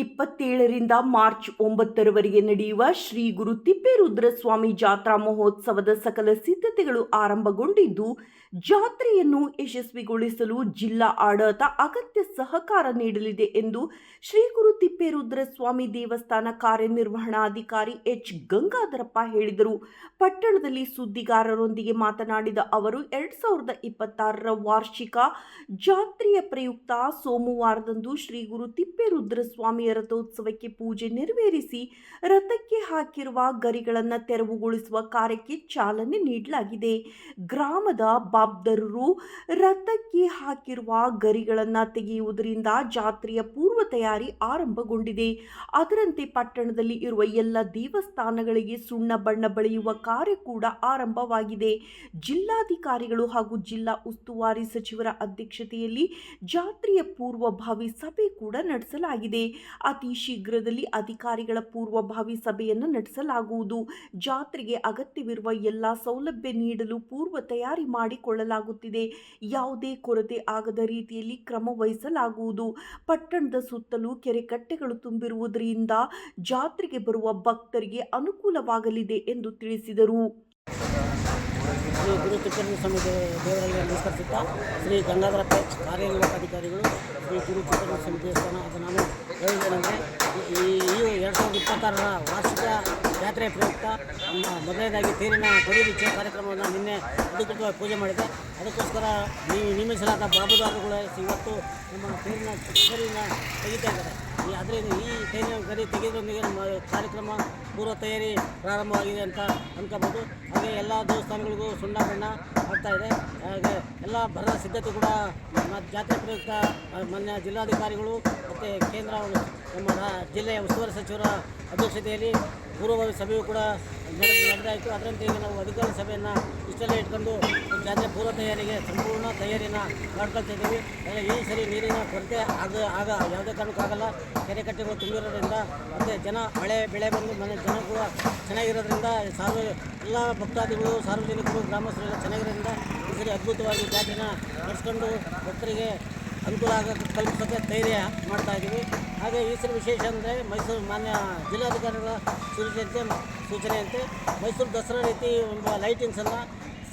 ಇಪ್ಪತ್ತೇಳರಿಂದ March ಒಂಬತ್ತರವರೆಗೆ ನಡೆಯುವ ಶ್ರೀ ಗುರು ತಿಪ್ಪೇರುದ್ರಸ್ವಾಮಿ ಜಾತ್ರಾ ಮಹೋತ್ಸವದ ಸಕಲ ಸಿದ್ಧತೆಗಳು ಆರಂಭಗೊಂಡಿದ್ದು, ಜಾತ್ರೆಯನ್ನು ಯಶಸ್ವಿಗೊಳಿಸಲು ಜಿಲ್ಲಾ ಆಡಳಿತ ಅಗತ್ಯ ಸಹಕಾರ ನೀಡಲಿದೆ ಎಂದು ಶ್ರೀ ಗುರು ತಿಪ್ಪೇರುದ್ರಸ್ವಾಮಿ ದೇವಸ್ಥಾನ ಕಾರ್ಯನಿರ್ವಹಣಾಧಿಕಾರಿ ಎಚ್. ಗಂಗಾಧರಪ್ಪ ಹೇಳಿದರು. ಪಟ್ಟಣದಲ್ಲಿ ಸುದ್ದಿಗಾರರೊಂದಿಗೆ ಮಾತನಾಡಿದ ಅವರು, ಎರಡ್ ಸಾವಿರದ ಇಪ್ಪತ್ತಾರರ ವಾರ್ಷಿಕ ಜಾತ್ರೆಯ ಪ್ರಯುಕ್ತ ಸೋಮವಾರದಂದು ಶ್ರೀ ಗುರು ರಥೋತ್ಸವಕ್ಕೆ ಪೂಜೆ ನೆರವೇರಿಸಿ ರಥಕ್ಕೆ ಹಾಕಿರುವ ಗರಿಗಳನ್ನು ತೆರವುಗೊಳಿಸುವ ಕಾರ್ಯಕ್ಕೆ ಚಾಲನೆ ನೀಡಲಾಗಿದೆ. ಗ್ರಾಮದ ಬಾಬ್ದರರು ರಥಕ್ಕೆ ಹಾಕಿರುವ ಗರಿಗಳನ್ನು ತೆಗೆಯುವುದರಿಂದ ಜಾತ್ರೆಯ ಪೂರ್ವ ತಯಾರಿ ಆರಂಭಗೊಂಡಿದೆ. ಅದರಂತೆ ಪಟ್ಟಣದಲ್ಲಿ ಇರುವ ಎಲ್ಲ ದೇವಸ್ಥಾನಗಳಿಗೆ ಸುಣ್ಣ ಬಣ್ಣ ಬಳಿಯುವ ಕಾರ್ಯ ಕೂಡ ಆರಂಭವಾಗಿದೆ. ಜಿಲ್ಲಾಧಿಕಾರಿಗಳು ಹಾಗೂ ಜಿಲ್ಲಾ ಉಸ್ತುವಾರಿ ಸಚಿವರ ಅಧ್ಯಕ್ಷತೆಯಲ್ಲಿ ಜಾತ್ರೆಯ ಪೂರ್ವಭಾವಿ ಸಭೆ ಕೂಡ ನಡೆಸಲಾಗಿದೆ. ಅತಿ ಶೀಘ್ರದಲ್ಲಿ ಅಧಿಕಾರಿಗಳ ಪೂರ್ವಭಾವಿ ಸಭೆಯನ್ನು ನಡೆಸಲಾಗುವುದು. ಜಾತ್ರೆಗೆ ಅಗತ್ಯವಿರುವ ಎಲ್ಲ ಸೌಲಭ್ಯ ನೀಡಲು ಪೂರ್ವ ತಯಾರಿ ಮಾಡಿಕೊಳ್ಳಲಾಗುತ್ತಿದೆ. ಯಾವುದೇ ಕೊರತೆ ಆಗದ ರೀತಿಯಲ್ಲಿ ಕ್ರಮ ವಹಿಸಲಾಗುವುದು. ಪಟ್ಟಣದ ಸುತ್ತಲೂ ಕೆರೆ ಕಟ್ಟೆಗಳು ತುಂಬಿರುವುದರಿಂದ ಜಾತ್ರೆಗೆ ಬರುವ ಭಕ್ತರಿಗೆ ಅನುಕೂಲವಾಗಲಿದೆ ಎಂದು ತಿಳಿಸಿದರು. ಶ್ರೀ ಗುರು ತಿಪ್ಪೇಶ್ವರ ಸ್ವಾಮಿ ದೇವರಲ್ಲಿ ನಮಸ್ಕರಿಸುತ್ತಾ ಶ್ರೀ ಗಂಗಾಧರ ಪೇಚ್ ಕಾರ್ಯನಿರ್ವಾಹಕಾಧಿಕಾರಿಗಳು ಶ್ರೀ ಗುರು ತಿಪ್ಪೇಶ್ವರ ಸ್ವಾಮಿ ದೇವಸ್ಥಾನ ಅದು ನಾನು ಹೇಳಿದ್ದೇನೆಂದರೆ ಈ ಎರಡು ಸಾವಿರದ ಇಪ್ಪತ್ತಾರರ ವಾರ್ಷಿಕ ಜಾತ್ರೆ ಪ್ರಯುಕ್ತ ನಮ್ಮ ಮೊದಲನೇದಾಗಿ ತೇರಿನ ಕೊಡಿಲಿಚ್ಚೆ ಕಾರ್ಯಕ್ರಮವನ್ನು ನಿನ್ನೆ ಅಧಿಕೃತವಾಗಿ ಪೂಜೆ ಮಾಡಿದೆ. ಅದಕ್ಕೋಸ್ಕರ ನೀವು ನೇಮಿಸಲಾದ ಬಾಬುದಾರುಗಳು ಇವತ್ತು ನಮ್ಮ ತೇರಿನ ತೇರಿನ ತೆಗಿತಾ ಇದ್ದಾರೆ. ಅದರಿಂದ ಈ ಸೈನ್ಯ ಗರಿ ತೆಗೆದೊಂದಿಗೆ ನಮ್ಮ ಕಾರ್ಯಕ್ರಮ ಪೂರ್ವ ತಯಾರಿ ಪ್ರಾರಂಭವಾಗಿದೆ ಅಂತ ಅನ್ಕೋಬೋದು ಹಾಗೆ ಎಲ್ಲ ದೇವಸ್ಥಾನಗಳಿಗೂ ಸುಣ್ಣ ಬಣ್ಣ ಆಗ್ತಾ ಇದೆ. ಹಾಗೆ ಎಲ್ಲ ಭರದ ಸಿದ್ಧತೆ ಕೂಡ ಜಾತ್ರೆ ಪ್ರಯುಕ್ತ ಮಾನ್ಯ ಜಿಲ್ಲಾಧಿಕಾರಿಗಳು ಮತ್ತು ಕೇಂದ್ರ ನಮ್ಮ ಜಿಲ್ಲೆಯ ಉಸ್ತುವಾರಿ ಸಚಿವರ ಅಧ್ಯಕ್ಷತೆಯಲ್ಲಿ ಪೂರ್ವಭಾವಿ ಸಭೆಯು ಕೂಡ ನಡೆದಾಯಿತು ಅದರಂತೆ ಈಗ ನಾವು ಅಧಿಕಾರಿ ಸಭೆಯನ್ನು ಇಷ್ಟೆಲ್ಲ ಇಟ್ಕೊಂಡು ಜಾತ್ರೆ ಪೂರ್ವ ತಯಾರಿಗೆ ಸಂಪೂರ್ಣ ತಯಾರಿನ ಮಾಡ್ಕೊಳ್ತಾ ಇದ್ದೀವಿ. ಈ ಸರಿ ನೀರಿನ ಕೊರತೆ ಆಗ ಆಗ ಯಾವುದೇ ಕಾರಣಕ್ಕಾಗಲ್ಲ ಕೆರೆ ಕಟ್ಟೆಗಳು ತುಂಬಿರೋದ್ರಿಂದ ಮತ್ತು ಜನ ಮಳೆ, ಬೆಳೆ ಬಂದು ಮನೆ ಜನ ಕೂಡ ಚೆನ್ನಾಗಿರೋದ್ರಿಂದ, ಸಾರ್ವ ಎಲ್ಲ ಭಕ್ತಾದಿಗಳು, ಸಾರ್ವಜನಿಕರು, ಗ್ರಾಮಸ್ಥರೆಲ್ಲ ಚೆನ್ನಾಗಿರೋದ್ರಿಂದ ಈ ಸರಿ ಅದ್ಭುತವಾಗಿ ಜಾತ್ರೆನ ನಡೆಸ್ಕೊಂಡು ಭಕ್ತರಿಗೆ ಅನುಕೂಲ ಆಗೋಕ್ಕೆ ಕಲ್ಪಿಸೋಕ್ಕೆ ಧೈರ್ಯ ಮಾಡ್ತಾ ಇದ್ದೀವಿ. ಹಾಗೆ ಈ ವಿಶೇಷ ಅಂದರೆ ಮೈಸೂರು ಮಾನ್ಯ ಜಿಲ್ಲಾಧಿಕಾರಿಗಳ ಸೂಚನೆಯಂತೆ ಸೂಚನೆಯಂತೆ ಮೈಸೂರು ದಸರಾ ರೀತಿ ಒಂದು ಲೈಟಿಂಗ್ಸನ್ನು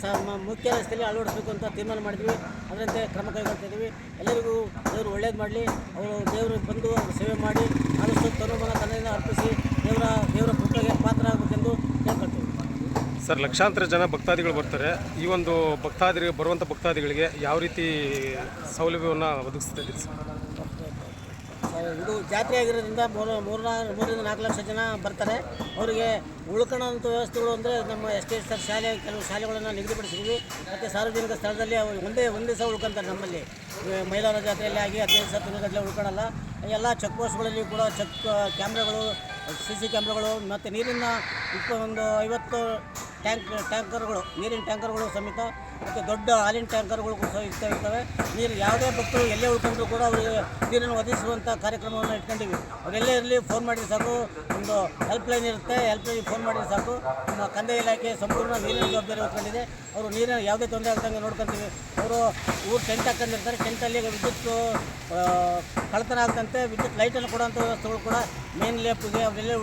ಸ ಮುಖ್ಯ ರಸ್ತೆಯಲ್ಲಿ ಅಳವಡಿಸಬೇಕು ಅಂತ ತೀರ್ಮಾನ ಮಾಡಿದ್ವಿ. ಅದರಂತೆ ಕ್ರಮ ಕೈಗೊಳ್ತಾ ಇದ್ದೀವಿ. ಎಲ್ಲರಿಗೂ ದೇವರು ಒಳ್ಳೇದು ಮಾಡಲಿ. ಅವರು ದೇವರು ಬಂದು ಸೇವೆ ಮಾಡಿ. ಆದಷ್ಟು ತನುಮನ ತನ್ನ ಅರ್ಪಿಸಿ ಸರ್, ಲಕ್ಷಾಂತರ ಜನ ಭಕ್ತಾದಿಗಳು ಬರ್ತಾರೆ. ಈ ಒಂದು ಭಕ್ತಾದಿಗಳಿಗೆ ಬರುವಂಥ ಭಕ್ತಾದಿಗಳಿಗೆ ಯಾವ ರೀತಿ ಸೌಲಭ್ಯವನ್ನು ಒದಗಿಸ್ತಾ ಇದ್ದೀರಿ ಸರ್? ಇದು ಜಾತ್ರೆ ಆಗಿರೋದ್ರಿಂದ ಮೂರು, ಮೂರ್ನಾ, ಮೂರರಿಂದ ನಾಲ್ಕು ಲಕ್ಷ ಜನ ಬರ್ತಾರೆ. ಅವರಿಗೆ ಉಳ್ಕೊಳ್ಳೋಂಥ ವ್ಯವಸ್ಥೆಗಳು ಅಂದರೆ ನಮ್ಮ ಎಸ್ ಟಿ ಸರ್ ಶಾಲೆ, ಕೆಲವು ಶಾಲೆಗಳನ್ನು ನಿಗದಿಪಡಿಸಿದ್ವಿ. ಮತ್ತು ಸಾರ್ವಜನಿಕ ಸ್ಥಳದಲ್ಲಿ ಅವರು ಒಂದೇ ಒಂದೇ ದಿವಸ ಉಳ್ಕೊಂತಾರೆ ನಮ್ಮಲ್ಲಿ. ಮೈಲಾರ ಜಾತ್ರೆಯಲ್ಲಿ ಆಗಿ ಹದಿನೈದು ದಿವಸ ತಿನ್ನೋದಲ್ಲೇ ಉಳ್ಕೊಳ್ಳಲ್ಲ ಎಲ್ಲ ಚೆಕ್ ಪೋಸ್ಟ್ಗಳಲ್ಲಿ ಕೂಡ ಚೆಕ್ ಕ್ಯಾಮ್ರಾಗಳು, ಸಿ ಸಿ ಕ್ಯಾಮ್ರಾಗಳು, ಮತ್ತು ನೀರಿನ ಒಂದು ಐವತ್ತು ಟ್ಯಾಂಕ್ ಟ್ಯಾಂಕರ್ಗಳು ನೀರಿನ ಟ್ಯಾಂಕರ್ಗಳು ಸಮೇತ ಮತ್ತು ದೊಡ್ಡ ಹಾಲಿನ ಟ್ಯಾಂಕರ್ಗಳು ಸಹ ಇರ್ತಾ ಇರ್ತವೆ. ನೀರು ಯಾವುದೇ ಭಕ್ತರು ಎಲ್ಲೇ ಉಳ್ಕೊಂಡ್ರು ಕೂಡ ಅವರಿಗೆ ನೀರನ್ನು ಒದಗಿಸುವಂಥ ಕಾರ್ಯಕ್ರಮವನ್ನು ಇಟ್ಕೊಂಡಿವಿ. ಅವರೆಲ್ಲೇ ಇರಲಿ ಫೋನ್ ಮಾಡಿದ್ರೆ ಸಾಕು. ಒಂದು ಹೆಲ್ಪ್ ಲೈನ್ ಇರುತ್ತೆ ಹೆಲ್ಪ್ ಲೈನ್ ಫೋನ್ ಮಾಡಿದ್ರೆ ಸಾಕು. ನಮ್ಮ ಕಂದಾಯ ಇಲಾಖೆ ಸಂಪೂರ್ಣ ನೀರಿನ ಜವಾಬ್ದಾರಿ ಹೊತ್ಕೊಂಡಿದೆ. ಅವರು ನೀರಿನ ಯಾವುದೇ ತೊಂದರೆ ಆಗ್ದಂಗೆ ನೋಡ್ಕೊತೀವಿ. ಅವರು ಊರು ಟೆಂಟ್ ಹಾಕೊಂಡಿರ್ತಾರೆ ಟೆಂಟಲ್ಲಿ ವಿದ್ಯುತ್ ಕಳತನ ಆಗದಂತೆ ವಿದ್ಯುತ್ ಲೈಟನ್ನು ಕೊಡುವಂಥ ವ್ಯವಸ್ಥೆಗಳು ಕೂಡ ಮೇನ್ ಲೇಪ್ಗೆ ಅವರೆಲ್ಲ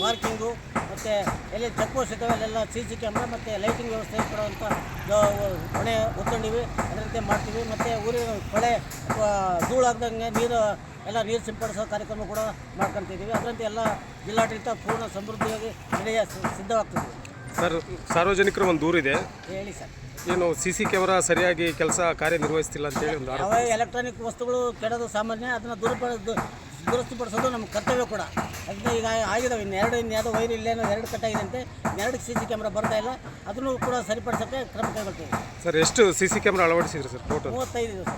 ಪಾರ್ಕಿಂಗು ಮತ್ತು ಎಲ್ಲಿ ಚೆಕ್ ಪೋಸ್ಟ್ ಅಲ್ಲೆಲ್ಲ ಸಿ ಸಿ ಕ್ಯಾಮ್ರಾ ಮತ್ತು ಲೈಟಿಂಗ್ ವ್ಯವಸ್ಥೆ ಕೊಡುವಂಥ ಹೊಣೆ ಹೊತ್ಕೊಂಡಿವಿ ಅದರಂತೆ ಮಾಡ್ತೀವಿ. ಮತ್ತು ಊರಿನ ಕೊಳೆ ಅಥವಾ ಧೂಳಾಗ್ದಂಗೆ ನೀರು ಎಲ್ಲ ನೀರು ಸಿಂಪಡಿಸೋ ಕಾರ್ಯಕ್ರಮ ಕೂಡ ಮಾಡ್ಕೊತಿದ್ದೀವಿ ಅದರಂತೆ ಎಲ್ಲ ಜಿಲ್ಲಾಡಳಿತ ಪೂರ್ಣ ಸಮೃದ್ಧಿಯಾಗಿ ನಡೆಯ ಸಿದ್ಧವಾಗ್ತದೆ. ಸರ್ ಸಾರ್ವಜನಿಕರ ಒಂದು ದೂರಿದೆ. ಹೇಳಿ ಸರ್. ಏನು ಸಿ ಸಿ ಕ್ಯಾಮರಾ ಸರಿಯಾಗಿ ಕೆಲಸ ಕಾರ್ಯನಿರ್ವಹಿಸ್ತಿಲ್ಲ ಅಂತೇಳಿ ಒಂದು ಆರೋಪ. ಯಾವ ಎಲೆಕ್ಟ್ರಾನಿಕ್ ವಸ್ತುಗಳು ಕೆಡೋದು ಸಾಮಾನ್ಯ ಅದನ್ನು ದುರುಪಯೋಗ ದುರಸ್ತಿಪಡಿಸೋದು ನಮ್ಮ ಕರ್ತವ್ಯ ಕೂಡ. ಅದನ್ನ ಈಗ ಆಗಿದಾವೆ ಇನ್ನು ಎರಡು ಇನ್ನು ಯಾವುದೋ ವೈರ್ ಇಲ್ಲೇನೋ ಎರಡು ಕಟ್ಟಾಗಿದೆ ಅಂತೆ ಎರಡು ಸಿ ಸಿ ಕ್ಯಾಮ್ರಾ ಬರ್ತಾ ಇಲ್ಲ. ಅದನ್ನು ಕೂಡ ಸರಿಪಡಿಸೋಕ್ಕೆ ಕ್ರಮ ಕೈಗೊಳ್ತೀವಿ. ಸರ್ ಎಷ್ಟು ಸಿ ಸಿ ಕ್ಯಾಮ್ರಾ ಅಳವಡಿಸಿದ್ರಿ ಸರ್ ಫೋಟೋ ಮೂವತ್ತೈದು ದಿವಸ